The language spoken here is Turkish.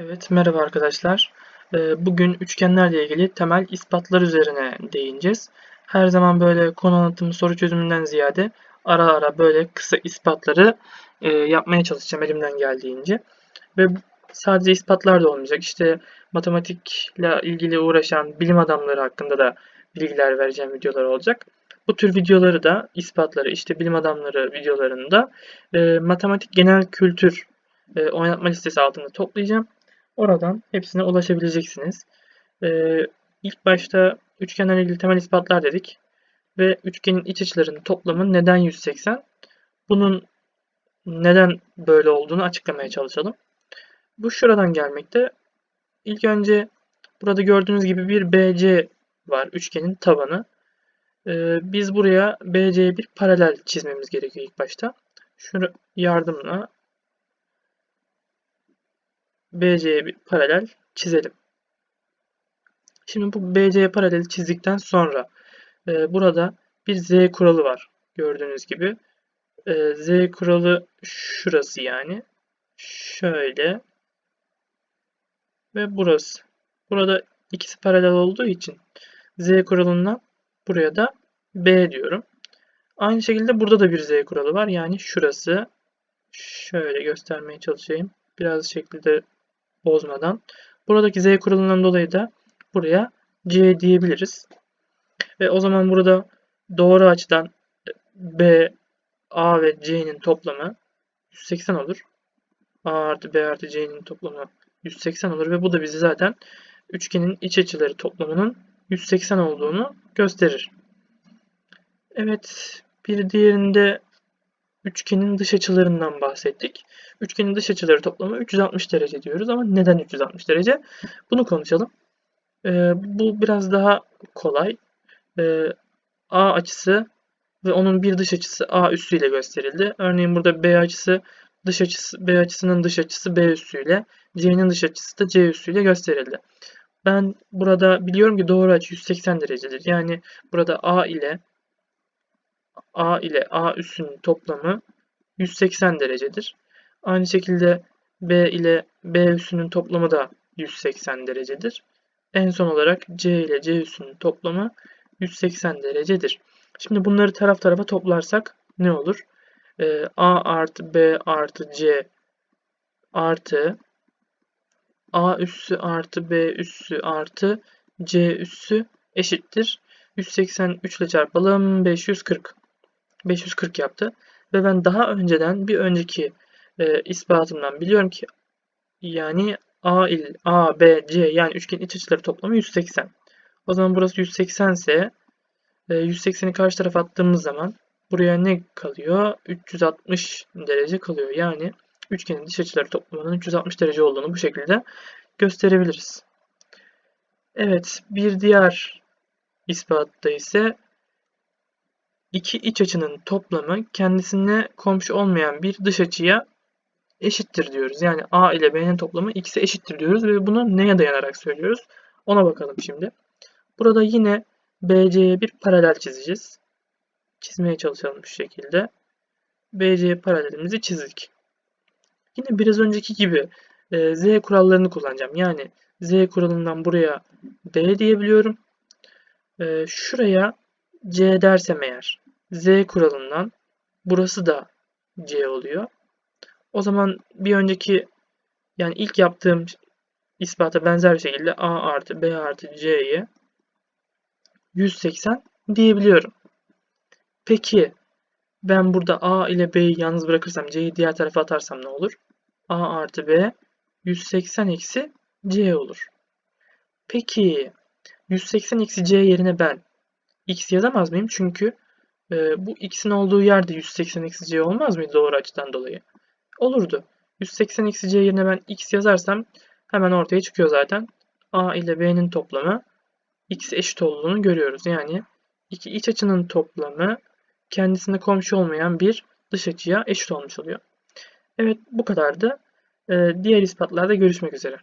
Evet, merhaba arkadaşlar. Ee, Bugün üçgenlerle ilgili temel ispatlar üzerine değineceğiz. Her zaman böyle konu anlatımı soru çözümünden ziyade ara ara böyle kısa ispatları e, yapmaya çalışacağım elimden geldiğince. Ve sadece ispatlar da olmayacak. İşte matematikle ilgili uğraşan bilim adamları hakkında da bilgiler vereceğim videolar olacak. Bu tür videoları da ispatları işte bilim adamları videolarında e, matematik genel kültür e, oynatma listesi altında toplayacağım. Oradan hepsine ulaşabileceksiniz. Ee, ilk başta üçgenlerle ilgili temel ispatlar dedik. Ve üçgenin iç açılarının toplamı neden 180? Bunun neden böyle olduğunu açıklamaya çalışalım. Bu şuradan gelmekte. İlk önce burada gördüğünüz gibi bir BC var. Üçgenin tabanı. Ee, biz buraya BC'ye bir paralel çizmemiz gerekiyor ilk başta. Şunu yardımla BC'ye bir paralel çizelim. Şimdi bu BC'ye paralel çizdikten sonra e, burada bir Z kuralı var. Gördüğünüz gibi. E, Z kuralı şurası yani. Şöyle. Ve burası. Burada ikisi paralel olduğu için Z kuralından buraya da B diyorum. Aynı şekilde burada da bir Z kuralı var. Yani şurası. Şöyle göstermeye çalışayım. Biraz şekilde bozmadan. Buradaki z kuralından dolayı da buraya c diyebiliriz. Ve o zaman burada doğru açıdan b, a ve c'nin toplamı 180 olur. a artı b artı c'nin toplamı 180 olur ve bu da bizi zaten üçgenin iç açıları toplamının 180 olduğunu gösterir. Evet, bir diğerinde üçgenin dış açılarından bahsettik. Üçgenin dış açıları toplamı 360 derece diyoruz ama neden 360 derece? Bunu konuşalım. Ee, bu biraz daha kolay. Ee, A açısı ve onun bir dış açısı A üssüyle gösterildi. Örneğin burada B açısı dış açısı B açısının dış açısı B üssüyle, C'nin dış açısı da C üssüyle gösterildi. Ben burada biliyorum ki doğru açı 180 derecedir. Yani burada A ile A ile A üssünün toplamı 180 derecedir. Aynı şekilde B ile B üssünün toplamı da 180 derecedir. En son olarak C ile C üssünün toplamı 180 derecedir. Şimdi bunları taraf tarafa toplarsak ne olur? Ee, A artı B artı C artı A üssü artı B üssü artı C üssü eşittir. 183 ile çarpalım 540. 540 yaptı. Ve ben daha önceden bir önceki e, ispatımdan biliyorum ki yani A il A, B, C yani üçgenin iç açıları toplamı 180. O zaman burası 180 ise e, 180'i karşı tarafa attığımız zaman buraya ne kalıyor? 360 derece kalıyor. Yani üçgenin dış açıları toplamının 360 derece olduğunu bu şekilde gösterebiliriz. Evet, bir diğer ispatta ise iki iç açının toplamı kendisine komşu olmayan bir dış açıya eşittir diyoruz. Yani A ile B'nin toplamı x'e eşittir diyoruz ve bunu neye dayanarak söylüyoruz? Ona bakalım şimdi. Burada yine BC'ye bir paralel çizeceğiz. Çizmeye çalışalım şu şekilde. BC paralelimizi çizdik. Yine biraz önceki gibi e, Z kurallarını kullanacağım. Yani Z kuralından buraya B diyebiliyorum. E, şuraya C dersem eğer Z kuralından burası da C oluyor. O zaman bir önceki yani ilk yaptığım ispata benzer bir şekilde A artı B artı C'ye 180 diyebiliyorum. Peki ben burada A ile B'yi yalnız bırakırsam C'yi diğer tarafa atarsam ne olur? A artı B 180 eksi C olur. Peki 180 eksi C yerine ben x yazamaz mıyım? Çünkü e, bu x'in olduğu yerde 180 eksi c olmaz mıydı doğru açıdan dolayı? Olurdu. 180 eksi c yerine ben x yazarsam hemen ortaya çıkıyor zaten. a ile b'nin toplamı x eşit olduğunu görüyoruz. Yani iki iç açının toplamı kendisine komşu olmayan bir dış açıya eşit olmuş oluyor. Evet bu kadardı. Ee, diğer ispatlarda görüşmek üzere.